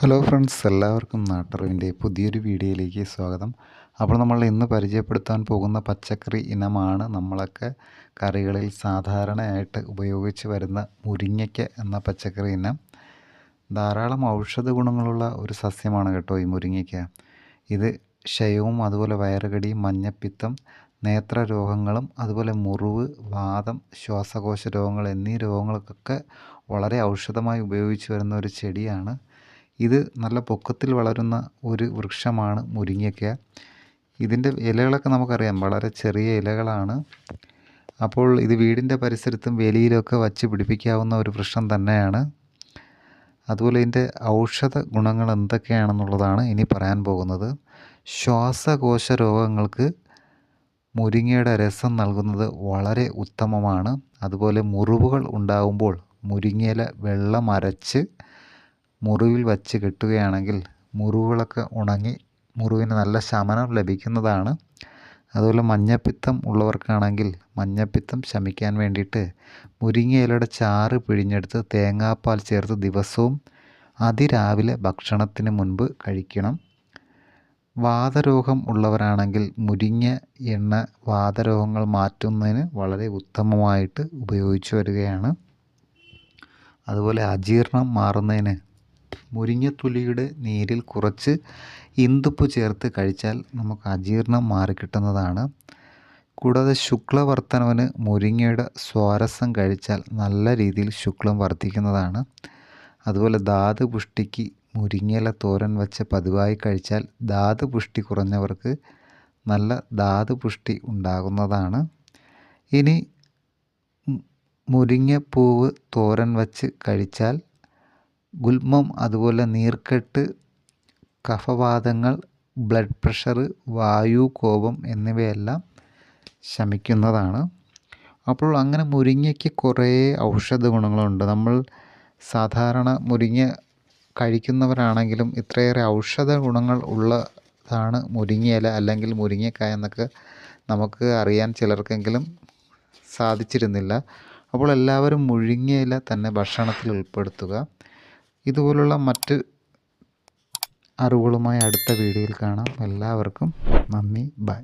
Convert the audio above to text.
Hello friends എല്ലാവർക്കും നാട്ടറിവിന്റെ പുതിയൊരു വീഡിയോയിലേക്ക് സ്വാഗതം. അപ്പോൾ നമ്മൾ ഇന്ന് പരിചയപ്പെടുത്താൻ പോകുന്ന പച്ചക്കറി ഇനമാണ് നമ്മളൊക്കെ കറികളിൽ സാധാരണയായിട്ട് ഉപയോഗിച്ച് വരുന്ന മുരിങ്ങയ്ക്ക എന്ന പച്ചക്കറി ഇനം. ധാരാളം ഔഷധ ഗുണങ്ങളുള്ള ഒരു സസ്യമാണ് കേട്ടോ ഈ മുരിങ്ങയ്ക്ക. ഇത് ക്ഷയവും അതുപോലെ വയറുകടി മഞ്ഞപ്പിത്തം നേത്ര രോഗങ്ങളും അതുപോലെ മുറിവ് വാദം ശ്വാസകോശ രോഗങ്ങൾ എന്നീ രോഗങ്ങൾക്കൊക്കെ വളരെ ഔഷധമായി ഉപയോഗിച്ച് വരുന്ന ഒരു ചെടിയാണ്. ഇത് നല്ല പൊക്കത്തിൽ വളരുന്ന ഒരു വൃക്ഷമാണ് മുരിങ്ങയ്ക്ക. ഇതിന്റെ ഇലകളൊക്കെ നമുക്കറിയാം. വളരെ ചെറിയ ഇലകളാണ്. അപ്പോൾ ഇത് വീടിന്റെ പരിസരത്തും വേലിയിലൊക്കെ വച്ച് പിടിപ്പിക്കാവുന്ന ഒരു വൃക്ഷം തന്നെയാണ്. അതുപോലെ ഇതിന്റെ ഔഷധ ഗുണങ്ങൾ എന്തൊക്കെയാണെന്നുള്ളതാണ് ഇനി പറയാൻ പോകുന്നത്. ശ്വാസകോശ രോഗങ്ങൾക്ക് മുരിങ്ങയുടെ രസം നൽകുന്നത് വളരെ ഉത്തമമാണ്. അതുപോലെ മുറിവുകൾ ഉണ്ടാകുമ്പോൾ മുരിങ്ങയില വെള്ളം അരച്ച് മുറിവിൽ വച്ച് കെട്ടുകയാണെങ്കിൽ മുറിവുകളൊക്കെ ഉണങ്ങി മുറിവിന് നല്ല ശമനം ലഭിക്കുന്നതാണ്. അതുപോലെ മഞ്ഞപ്പിത്തം ഉള്ളവർക്കാണെങ്കിൽ മഞ്ഞപ്പിത്തം ശമിക്കാൻ വേണ്ടിയിട്ട് മുരിങ്ങയിലയുടെ ചാറ് പിഴിഞ്ഞെടുത്ത് തേങ്ങാപ്പാൽ ചേർത്ത് ദിവസവും അതിരാവിലെ ഭക്ഷണത്തിന് മുൻപ് കഴിക്കണം. വാതരോഗം ഉള്ളവരാണെങ്കിൽ മുരിങ്ങ എണ്ണ വാതരോഗങ്ങൾ മാറ്റുന്നതിന് വളരെ ഉത്തമമായിട്ട് ഉപയോഗിച്ചു വരികയാണ്. അതുപോലെ അജീർണം മാറുന്നതിന് മുരിങ്ങത്തുലിയുടെ നീരിൽ കുറച്ച് ഇന്തുപ്പ് ചേർത്ത് കഴിച്ചാൽ നമുക്ക് അജീർണം മാറിക്കിട്ടുന്നതാണ് കൂടാതെ ശുക്ലവർത്തനവന് മുരിങ്ങയുടെ സ്വാരസം കഴിച്ചാൽ നല്ല രീതിയിൽ ശുക്ലം വർദ്ധിക്കുന്നതാണ്. അതുപോലെ ധാതു പുഷ്ടിക്ക് മുരിങ്ങയില തോരൻ വെച്ച് പതിവായി കഴിച്ചാൽ ധാതു പുഷ്ടി കുറഞ്ഞവർക്ക് നല്ല ധാതു പുഷ്ടി ഉണ്ടാകുന്നതാണ്. ഇനി മുരിങ്ങപ്പൂവ് തോരൻ വച്ച് കഴിച്ചാൽ ഗുൽമം അതുപോലെ നീർക്കെട്ട് കഫവാതങ്ങൾ ബ്ലഡ് പ്രഷർ വായു കോപം എന്നിവയെല്ലാം ശമിക്കുന്നതാണ്. അപ്പോൾ അങ്ങനെ മുരിങ്ങയ്ക്ക് കുറേ ഔഷധ ഗുണങ്ങളുണ്ട്. നമ്മൾ സാധാരണ മുരിങ്ങ കഴിക്കുന്നവരാണെങ്കിലും ഇത്രയേറെ ഔഷധ ഗുണങ്ങൾ ഉള്ളതാണ് മുരിങ്ങയില അല്ലെങ്കിൽ മുരിങ്ങക്കായ എന്നൊക്കെ നമുക്ക് അറിയാൻ ചിലർക്കെങ്കിലും സാധിച്ചിരുന്നില്ല. അപ്പോൾ എല്ലാവരും മുരിങ്ങയില തന്നെ ഭക്ഷണത്തിൽ ഉൾപ്പെടുത്തുക. ഇതുപോലുള്ള മറ്റ് അറിവുകളുമായി അടുത്ത വീഡിയോയിൽ കാണാം. എല്ലാവർക്കും നന്ദി. ബൈ.